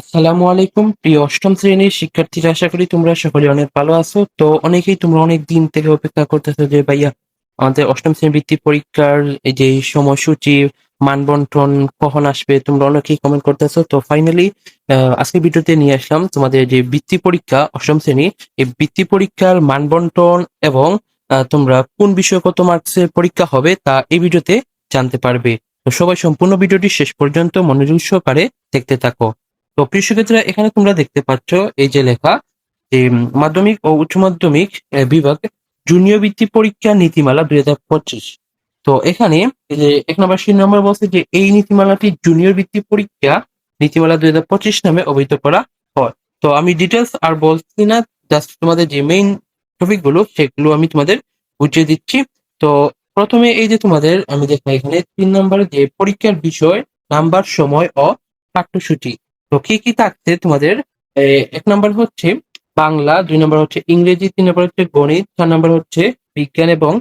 আসসালামু আলাইকুম, প্রিয় অষ্টম শ্রেণির শিক্ষার্থীরা, আশা করি তোমরা সকলে অনেক ভালো আছো। তো অনেকেই তোমরা অনেক দিন থেকে অপেক্ষা করতেছো যে, ভাইয়া, আমাদের অষ্টম শ্রেণি বৃত্তি পরীক্ষার এই যে সময়সূচি মানবন্টন কখন আসবে, তোমরা অনেকেই কমেন্ট করতেছো। তো ফাইনালি আজকে ভিডিওতে নিয়ে আসলাম তোমাদের যে বৃত্তি পরীক্ষা, অষ্টম শ্রেণি। এই বৃত্তি পরীক্ষার মানবন্টন এবং তোমরা কোন বিষয়ে কত মার্কসের পরীক্ষা হবে, তা এই ভিডিওতে জানতে পারবে। তো সবাই সম্পূর্ণ ভিডিওটি শেষ পর্যন্ত মনোযোগ সহকারে দেখতে থাকো। তো প্রিয় শিক্ষার্থীরা এখানে তোমরা দেখতে পাচ্ছ এই যে লেখা যে মাধ্যমিক ও উচ্চ মাধ্যমিক বিভাগ জুনিয়র বৃত্তি পরীক্ষা নীতিমালা দুই হাজার পঁচিশ। তো এখানে যে এক নম্বর তিন নম্বর বলছে যে, এই নীতিমালাটি জুনিয়র বৃত্তি পরীক্ষা নীতিমালা দুই হাজার পঁচিশ নামে অবহিত করা হয়। তো আমি ডিটেলস আর বলছি না জাস্ট তোমাদের যে মেইন টপিকগুলো, সেগুলো আমি তোমাদের বুঝিয়ে দিচ্ছি। তো প্রথমে এই যে তোমাদের আমি দেখলাম এখানে তিন নম্বরে যে পরীক্ষার বিষয়, নাম্বার, সময় ও পাঠ্যসূচি। তো কি কি থাকছে তোমাদের? এক নম্বর হচ্ছে বাংলা, দুই নম্বর হচ্ছে ইংরেজি, তিন নম্বর হচ্ছে গণিত, চার নম্বর হচ্ছে বিজ্ঞান এবং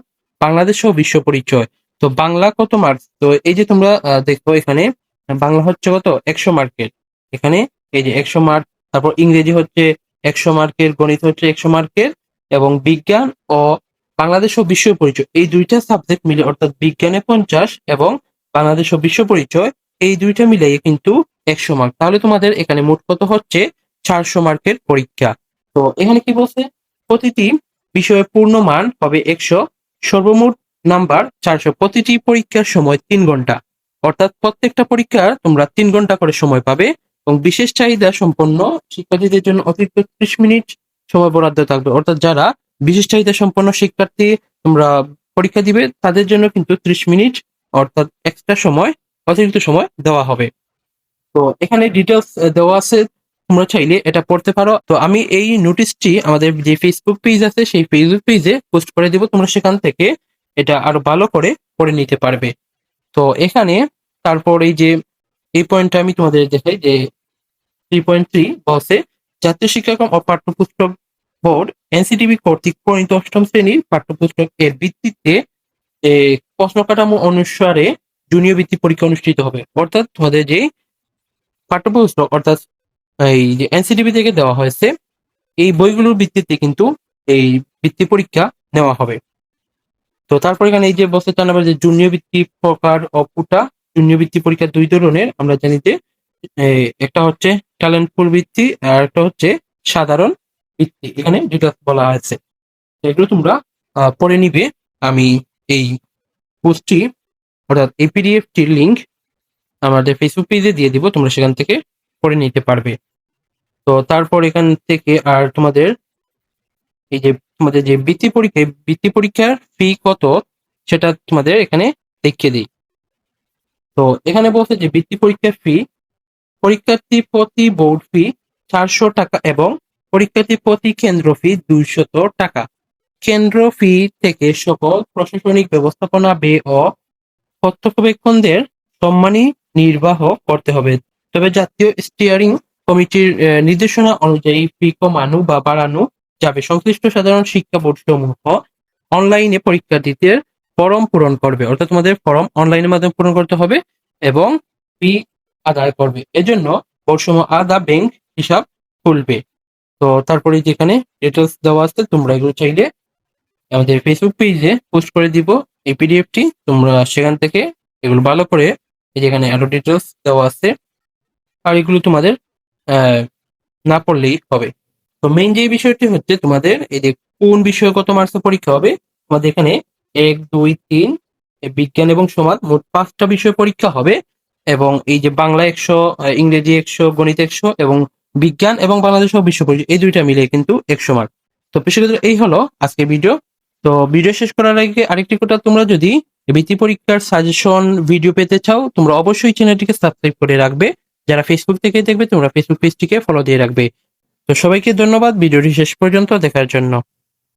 বাংলাদেশ ও বিশ্ব পরিচয়। তো বাংলা কত মার্কস তো এই যে তোমরা দেখো এখানে, বাংলা হচ্ছে কত? একশো মার্কের এখানে এই যে একশো মার্ক তারপর ইংরেজি হচ্ছে একশো মার্কের গণিত হচ্ছে একশো মার্কের এবং বিজ্ঞান ও বাংলাদেশ ও বিশ্ব পরিচয়। এই দুইটা সাবজেক্ট মিলে অর্থাৎ বিজ্ঞানে পঞ্চাশ এবং বাংলাদেশ ও বিশ্ব পরিচয় এই দুইটা মিলিয়ে কিন্তু একশো মার্ক তাহলে তোমাদের এখানে মোট কত হচ্ছে? চারশো মার্কের পরীক্ষা। তো এখানে কি বলছে? প্রতিটি বিষয়ে পূর্ণ মান হবে একশো। সর্বমোট নাম্বার চারশো। প্রতিটি পরীক্ষার সময় তিন ঘণ্টা। অর্থাৎ প্রত্যেকটা পরীক্ষার তোমরা তিন ঘণ্টা করে সময় পাবে এবং বিশেষ চাহিদা সম্পন্ন শিক্ষার্থীদের জন্য অতিরিক্ত ত্রিশ মিনিট সময় বরাদ্দ থাকবে। অর্থাৎ যারা বিশেষ চাহিদা সম্পন্ন শিক্ষার্থী তোমরা পরীক্ষা দিবে, তাদের জন্য কিন্তু ত্রিশ মিনিট, অর্থাৎ এক্সট্রা সময় অতিরিক্ত সময় দেওয়া হবে। তো এখানে ডিটেলস দেওয়া আছে, তোমরা চাইলে এটা পড়তে পারো। তো আমি এই নোটিশটি আমাদের যে ফেসবুক পেজ আছে, সেই ফেসবুক পেজে পোস্ট করে দিব। তোমরা সেখান থেকে এটা আরও ভালো করে পড়ে নিতে পারবে। তো এখানে তারপর এই যে, এই পয়েন্টটা আমি তোমাদের দেখাই যে থ্রি পয়েন্ট থ্রি বলছে, জাতীয় শিক্ষাক্রম ও পাঠ্যপুস্তক বোর্ড এনসিটিভি কর্তৃক প্রণীত অষ্টম শ্রেণির পাঠ্যপুস্তক এর ভিত্তিতে প্রশ্ন কাঠামো অনুসারে জুনিয়র বৃত্তি পরীক্ষা অনুষ্ঠিত হবে। অর্থাৎ তোমাদের যে পাঠ্যপুস্তক, অর্থাৎ এই যে এনসিটিভি থেকে দেওয়া হয়েছে, এই বইগুলোর ভিত্তিতে কিন্তু এই বৃত্তি পরীক্ষা নেওয়া হবে। তো তারপর এখানে এই যে চান আবার যে জুনিয়র ভিত্তি প্রকার কোটা জুনিয়র বৃত্তি পরীক্ষা দুই ধরনের, আমরা জানি যে একটা হচ্ছে ট্যালেন্টফুল ভিত্তি আর একটা হচ্ছে সাধারণ বৃত্তি এখানে যেটা বলা হয়েছে এগুলো তোমরা পড়ে নিবে। আমি এই পোস্টটি অর্থাৎ এই পিডিএফটির লিংক আমাদের ফেসবুক পেজে দিয়ে দিব, তোমরা সেখান থেকে পড়ে নিতে পারবে। তো তারপর এখান থেকে আর তোমাদের এই যে, তোমাদের যে বৃত্তি পরীক্ষা বৃত্তি পরীক্ষার ফি কত, সেটা তোমাদের এখানে দেখিয়ে দিই। তো এখানে বলছে যে বৃত্তি পরীক্ষার ফি পরীক্ষার্থী প্রতি বোর্ড ফি চারশো টাকা এবং পরীক্ষার্থী প্রতি কেন্দ্র ফি দুইশত টাকা। কেন্দ্র ফি থেকে সকল প্রশাসনিক ব্যবস্থাপনা ব্যয় ও পর্যবেক্ষণদের সম্মানী নির্বাহ করতে হবে। তবে জাতীয় স্টিয়ারিং কমিটির নির্দেশনা অনুযায়ী ফি কমানো বা বাড়ানো যাবে। সংশ্লিষ্ট সাধারণ শিক্ষা বোর্ড সমূহ অনলাইনে পরীক্ষার্থীদের ফর্ম পূরণ করবে। অর্থাৎ তোমাদের ফর্ম অনলাইনের মাধ্যমে পূরণ করতে হবে এবং ফি আদায় করবে। এজন্য বোর্ড সমূহ আদা ব্যাংক হিসাব খুলবে। তো তারপরে যেখানে ডিটেলস দেওয়া আছে, তোমরা এগুলো চাইলে আমাদের ফেসবুক পেজে পোস্ট করে দিব। এই পিডিএফটি তোমরা সেখান থেকে এগুলো ভালো করে এই যেখানে আরও ডিটেলস দেওয়া আছে, আর এগুলো তোমাদের না পড়লেই হবে। তো মেইন যে বিষয়টি হচ্ছে তোমাদের এই যে কোন বিষয়ে কত মার্কসের পরীক্ষা হবে, তোমাদের এখানে এক, দুই, তিন বিজ্ঞান এবং সমাজ মোট পাঁচটা বিষয় পরীক্ষা হবে, এবং এই যে বাংলা একশো ইংরেজি একশো, গণিত একশো এবং বিজ্ঞান এবং বাংলাদেশ বিশ্ব পরিচয় এই দুইটা মিলে কিন্তু একশো মার্ক তো পেশাগত এই হলো আজকে ভিডিও তো ভিডিও শেষ করার আগে আরেকটি কথা, তোমরা যদি বৃত্তি পরীক্ষার সাজেশন ভিডিও পেতে চাও, তোমরা অবশ্যই চ্যানেলটিকে সাবস্ক্রাইব করে রাখবে। যারা ফেসবুক থেকে দেখবে, তোমরা ফেসবুক পেজটিকে ফলো দিয়ে রাখবে। তো সবাইকে ধন্যবাদ ভিডিওটি শেষ পর্যন্ত দেখার জন্য।